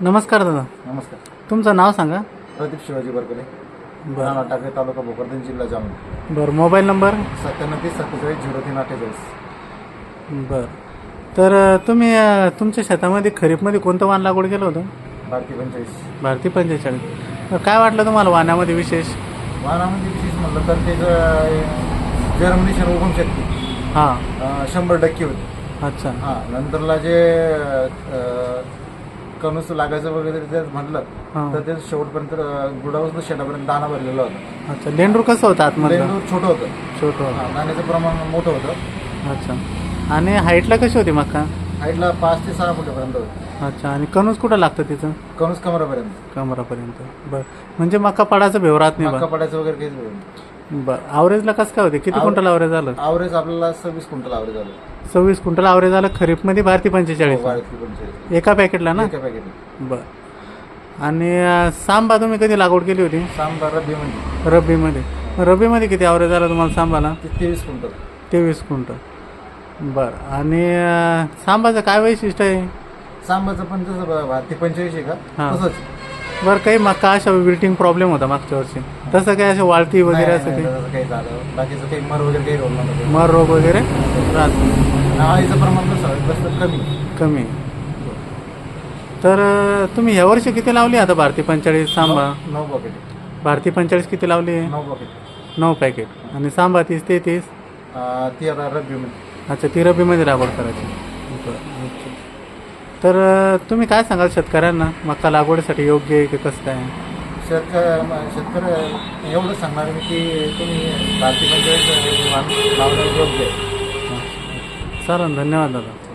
नमस्कार दादा. नमस्कार. तुमचं नाव सांगा. प्रदीप शिवाजी बरकले बरं. राणा टाकळे तालुका भोकरदन जिल्हा जामनेर बरं मोबाईल नंबर? सत्त्याण्णव तीस सत्तेचाळीस झिरो तीन अठ्ठेचाळीस. बरं. तर अ, तुम्ही अ, तुमच्या शेतामध्ये खरीपमध्ये कोणतं वाण लागवड केलं होतं? भारतीय पंचेचाळीस. भारती पंचेचाळीस. तर काय वाटलं तुम्हाला वाण्यामध्ये विशेष? वाहनामध्ये विशेष म्हणलं तर त्याचं जर्मिनेशन उगम शक्ती. हां. शंभर टक्के होती. अच्छा. हां नंतरला जे अं, कणूस लागायचं वगैरे ते म्हटलं हां. तर ते शेवटपर्यंत गुडापासून शेटापर्यंत दाना भरलेला होता. अच्छा लेंडूर कसं होतं आतमधलं? लेंडूर छोटं होतं. छोटं. हां, दाण्याचं प्रमाण मोठं होतं. अच्छा. आणि हाईटला कशी होती मका हाईटला पाच ते सहा फुटापर्यंत होतं. अच्छा आणि कणूस कुठं लागतं तिथं? कणूस कमरापर्यंत. कमरापर्यंत. बरं. म्हणजे मका पडायचं भेव राहत नाही मक्का बा पडायचं वगैरे काहीच नाही. बरं आवरेजला कसं काय होते? किती क्विंटल आवरेज झालं? आवरेज आपल्याला सव्वीस क्विंटल आवरेज आलं सव्वीस क्विंटल आवरेज झालं खरीपमध्ये भारती पंचेचाळीस. वाढती पंचेचाळीस. एका पॅकेटला ना? एका पॅकेट बरं. आणि अं, सांबा तुम्ही कधी लागवड केली होती? सांबार रब्बी म्हणजे रब्बीमध्ये रब्बीमध्ये किती आवरेज झाला तुम्हाला सांबाला? ते तेवीस क्विंटल तेवीस क्विंटल बरं. आणि अं, सांबाचं काय वैशिष्ट्य आहे? सांबाचं पण तसं भारती पंचेचाळीस आहे हा. का तसंच. बरं काही मका अशा विल्टिंग प्रॉब्लेम होता मागच्या वर्षी तसं काही असं वाळती वगैरे असं काही? झालं. बाकीचं काही मर वगैरे काही नव्हतं. मर रोग वगैरे? प्रमाण कमी. कमी. तर तुम्ही ह्या वर्षी किती लावली आता भारती पंचेचाळीस सांबा? नऊ- पॉकेट भारती पंचेचाळीस किती लावली? नऊ पॉकेट नऊ पॅकेट आणि सांबा तीस ते तीस ती आता रब्बी म्हणजे अच्छा ती रब्बीमध्ये लागवड करायची. बरं. तर तुम्ही काय सांगाल शेतकऱ्यांना? मका लागवडीसाठी योग्य आहे की कसं काय? शेतकऱ्या शेतकरी एवढं सांगणार मी की तुम्ही भारती पंचेचाळीस वाण लावणं योग्य आहे. चालेल धन्यवाद दादा.